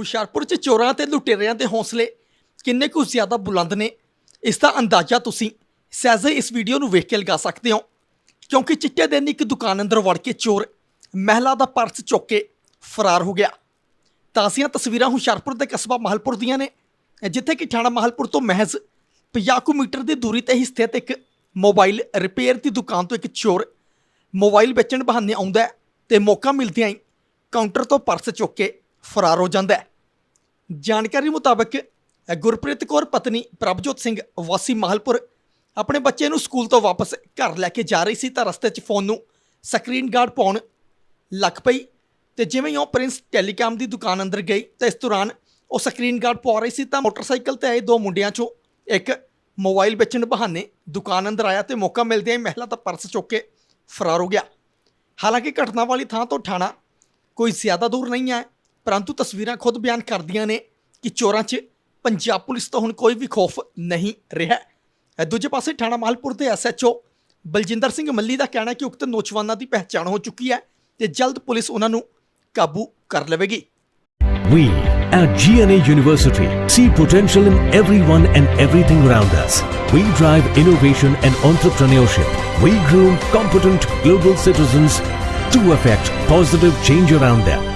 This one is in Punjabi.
ਹੁਸ਼ਿਆਰਪੁਰ 'ਚ ਚੋਰਾਂ ਤੇ ਲੁਟੇਰਿਆਂ ਦੇ ਹੌਸਲੇ। ਕਿੰਨੇ ਕੁ ਜ਼ਿਆਦਾ ਬੁਲੰਦ ਨੇ। ਇਸ ਦਾ ਅੰਦਾਜ਼ਾ ਤੁਸੀਂ ਸਹਿਜੇ ਇਸ ਵੀਡੀਓ ਨੂੰ ਵੇਖ ਕੇ ਲਗਾ ਸਕਦੇ ਹੋ। ਕਿਉਂਕਿ ਚਿੱਟੇ ਦਿਨ ਇੱਕ ਦੁਕਾਨ ਅੰਦਰ ਵੜ ਕੇ ਚੋਰ ਮਹਿਲਾ ਦਾ ਪਰਸ ਚੁੱਕ ਕੇ ਫਰਾਰ ਹੋ ਗਿਆ। ਤਾਜ਼ੀਆਂ ਤਸਵੀਰਾਂ ਹੁਸ਼ਿਆਰਪੁਰ ਦੇ ਕਸਬਾ ਮਾਹਲਪੁਰ ਦੀਆਂ ਨੇ, ਜਿੱਥੇ ਕਿ ਥਾਣਾ ਮਹਲਪੁਰ ਤੋਂ ਮਹਿਜ਼ 50 ਕੁ ਮੀਟਰ ਦੀ ਦੂਰੀ ਤੇ ਹੀ ਸਥਿਤ ਇੱਕ ਮੋਬਾਈਲ ਰਿਪੇਅਰ ਦੀ ਦੁਕਾਨ ਤੋਂ ਇੱਕ ਚੋਰ ਮੋਬਾਈਲ ਵੇਚਣ ਬਹਾਨੇ ਆਉਂਦਾ ਹੈ ਤੇ ਮੌਕਾ ਮਿਲਦਿਆਂ ਹੀ ਕਾਊਂਟਰ ਤੋਂ ਪਰਸ ਚੁੱਕ ਕੇ ਫਰਾਰ ਹੋ ਜਾਂਦਾ ਹੈ। ਜਾਣਕਾਰੀ ਮੁਤਾਬਕ ਗੁਰਪ੍ਰੀਤ ਕੌਰ, ਪਤਨੀ ਪ੍ਰਭਜੋਤ ਸਿੰਘ ਵਾਸੀ ਮਾਹਲਪੁਰ ਆਪਣੇ ਬੱਚੇ ਨੂੰ ਸਕੂਲ ਤੋਂ ਵਾਪਸ ਘਰ ਲੈ ਕੇ ਜਾ ਰਹੀ ਸੀ ਤਾਂ ਰਸਤੇ 'ਚ ਫੋਨ ਨੂੰ ਸਕਰੀਨ ਗਾਰਡ ਪਾਉਣ ਲੱਗ ਪਈ ਤੇ ਜਿਵੇਂ ਹੀ ਉਹ ਪ੍ਰਿੰਸ ਟੈਲੀਕਾਮ ਦੀ ਦੁਕਾਨ ਅੰਦਰ ਗਈ ਤਾਂ ਇਸ ਦੌਰਾਨ ਉਹ ਸਕਰੀਨ ਗਾਰਡ ਪਾ ਰਹੀ ਸੀ ਤਾਂ ਮੋਟਰਸਾਈਕਲ ਤੇ ਆਏ ਦੋ ਮੁੰਡਿਆਂ 'ਚੋਂ ਇੱਕ ਮੋਬਾਈਲ ਵੇਚਣ ਬਹਾਨੇ ਦੁਕਾਨ ਅੰਦਰ ਆਇਆ ਤੇ ਮੌਕਾ ਮਿਲਦਿਆਂ ਹੀ ਮਹਿਲਾ ਦਾ ਪਰਸ ਚੁੱਕ ਕੇ ਫਰਾਰ ਹੋ ਗਿਆ। ਹਾਲਾਂਕਿ ਘਟਨਾ ਵਾਲੀ ਥਾਂ ਤੋਂ ਠਾਣਾ ਕੋਈ ਜ਼ਿਆਦਾ ਦੂਰ ਨਹੀਂ ਹੈ। ਪਰੰਤੂ ਤਸਵੀਰਾਂ ਖੁਦ ਬਿਆਨ ਕਰਦੀਆਂ ਨੇ ਕਿ ਚੋਰਾਂ 'ਚ ਪੰਜਾਬ ਪੁਲਿਸ ਤੋਂ ਹੁਣ ਕੋਈ ਵੀ ਖੌਫ ਨਹੀਂ ਰਿਹਾ ਹੈ। ਦੂਜੇ ਪਾਸੇ ਠਾਣਾ ਮਾਲਪੁਰ ਦੇ ਐਸਐਚਓ ਬਲਜਿੰਦਰ ਸਿੰਘ ਮੱਲੀ ਦਾ ਕਹਿਣਾ ਹੈ ਕਿ ਉਕਤ ਨੌਜਵਾਨਾਂ ਦੀ ਪਹਿਚਾਣ ਹੋ ਚੁੱਕੀ ਹੈ ਤੇ ਜਲਦ ਪੁਲਿਸ ਉਹਨਾਂ ਨੂੰ ਕਾਬੂ ਕਰ ਲਵੇਗੀ We at GNA University see potential in everyone and everything around us. We drive innovation and entrepreneurship. We groom competent global citizens to affect positive change around them.